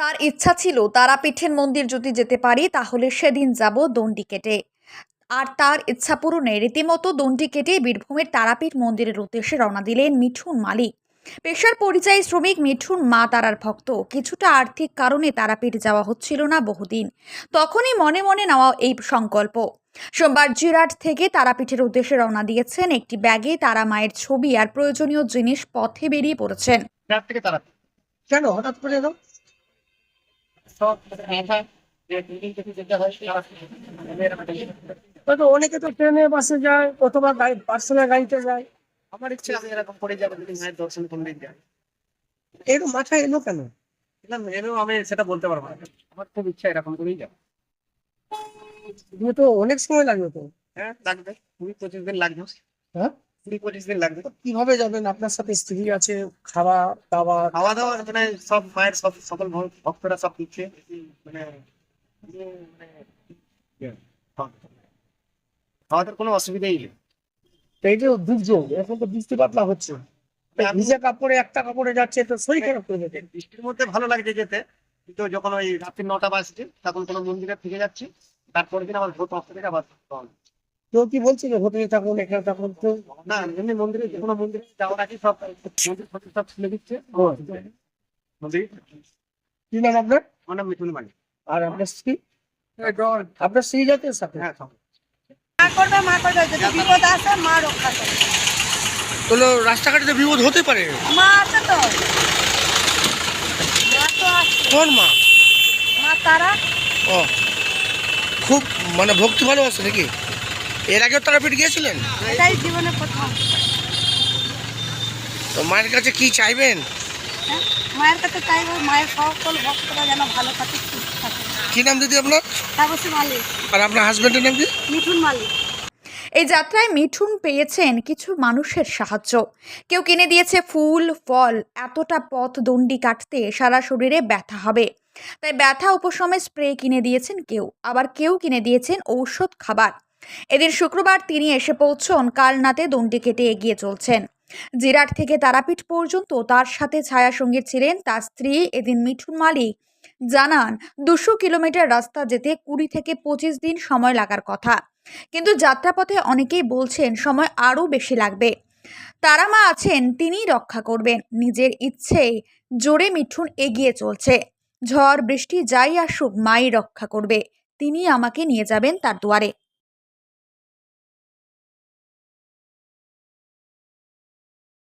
তার ইচ্ছা ছিল তারাপীঠের মন্দির যদি যেতে পারি, তাহলে সেদিন যাব দণ্ডি কেটে। আর তার ইচ্ছা পূরণে রীতিমতো দণ্ডি কেটে বীরভূমের তারাপীঠ মন্দিরের উদ্দেশ্যে রওনা দিলেন মিঠুন মালিক। পেশার পরিযায়ী শ্রমিক মিঠুন মা তারার ভক্ত। কিছুটা আর্থিক কারণে তারাপীঠ যাওয়া হচ্ছিল না বহুদিন। তখনই মনে মনে নেওয়া এই সংকল্প। সোমবার জিরাট থেকে তারাপীঠের উদ্দেশ্যে রওনা দিয়েছেন একটি ব্যাগে তারা মায়ের ছবি আর প্রয়োজনীয় জিনিস পথে বেরিয়ে পড়েছেন। কেন? হঠাৎ করে এরকম সব মাথা যে বিল্ডিং থেকে যেতে হয় হয়তো অনেকে তো ট্রেনে বাসে যায় অথবা গাড়ি পার্সোনাল গাড়িতে যায়। আমার ইচ্ছে আমি এরকম করে যাব যদি মায়ের দর্শন কোনদিন যায় এরকম মাথায় এলো কেন? এলাম এলেও আমি সেটা বলতে পারব না। আমার খুব ইচ্ছা এরকম করেই যাব। তো অনেক সময় লাগবে তো। হ্যাঁ লাগবে। কুড়ি পঁচিশ দিন লাগবে। হ্যাঁ? কুড়ি পঁচিশ দিন লাগবে। কীভাবে যাবেন? আপনার সাথে স্ত্রী আছে খাওয়া দাওয়া? খাওয়া দাওয়া মানে সব মায়ের সব সকল ভক্তরা সব দিচ্ছে। মানে কোনো অসুবিধাই নেই। এই যে দুর্যোগ এখন তো বৃষ্টি পাতলা হচ্ছে। ভিজে কাপড়ে একটা কাপড়ে যাচ্ছে তো শরীর খারাপ করে যেতে বৃষ্টির মধ্যে ভালো লাগছে যেতে। কিন্তু যখন ওই রাত্রি নটা বাজছে তখন কোনো মন্দিরে থেকে যাচ্ছি। তারপরের দিন আমার ভোর পাঁচটা থেকে আবার। কেউ কি বলছে যে হোটেলে থাকুন এখানে থাকুন তো। না এমনি মন্দিরে যে কোনো মন্দিরে যাওয়ার আগে সব মন্দির ফন্দির সব খুলে দিচ্ছে। মন্দির? কি নাম আপনার? আমার নাম মিঠুন বাড়ি আর আপনার স্ত্রী? আপনার স্ত্রী যাতে সাথে? হ্যাঁ সব মা করবে মা করবে যদি বিপদ আসে মা রক্ষা করবে। হলো রাস্তাঘাটে তো বিপদ হতে পারে। মা আছে তো। মা তো আছে। কোন মা? মা তারা। ও খুব মানে ভক্তি ভালোবাসে নাকি? এর আগেও তারাপীঠ গিয়েছিলেন? এটাই জীবনে প্রথম। তো মায়ের কাছে কি চাইবেন? হ্যাঁ? মায়ের কাছে চাইব মায়ের সকল ভক্তরা যেন ভালো থাকে সুস্থ থাকে কি নাম দিদি আপনার? তাপসী মালিক। আর আপনার হাজবেন্ডের নাম কি? মিঠুন মালিক। এই যাত্রায় মিঠুন পেয়েছেন কিছু মানুষের সাহায্য। কেউ কিনে দিয়েছে ফুল ফল এতটা পথ দণ্ডি কাটতে সারা শরীরে ব্যথা হবে। তাই ব্যথা উপশমে স্প্রে কিনে দিয়েছেন কেউ। আবার কেউ কিনে দিয়েছেন ঔষধ খাবার। এদিন শুক্রবার তিনি এসে পৌঁছন কালনাতে দণ্ডি কেটে এগিয়ে চলছেন। জিরাট থেকে তারাপীঠ পর্যন্ত তার সাথে ছায়া সঙ্গী ছিলেন তার স্ত্রী এদিন মিঠুন মালিক। জানান, দুশো কিলোমিটার রাস্তা যেতে কুড়ি থেকে পঁচিশ দিন সময় লাগার কথা। কিন্তু যাত্রাপথে অনেকেই বলছেন সময় আরও বেশি লাগবে। তারা মা আছেন, তিনিই রক্ষা করবেন। নিজের ইচ্ছে জোরে মিঠুন এগিয়ে চলছে। ঝড়, বৃষ্টি যাই আসুক, মাই রক্ষা করবে। তিনি আমাকে নিয়ে যাবেন তার দুয়ারে।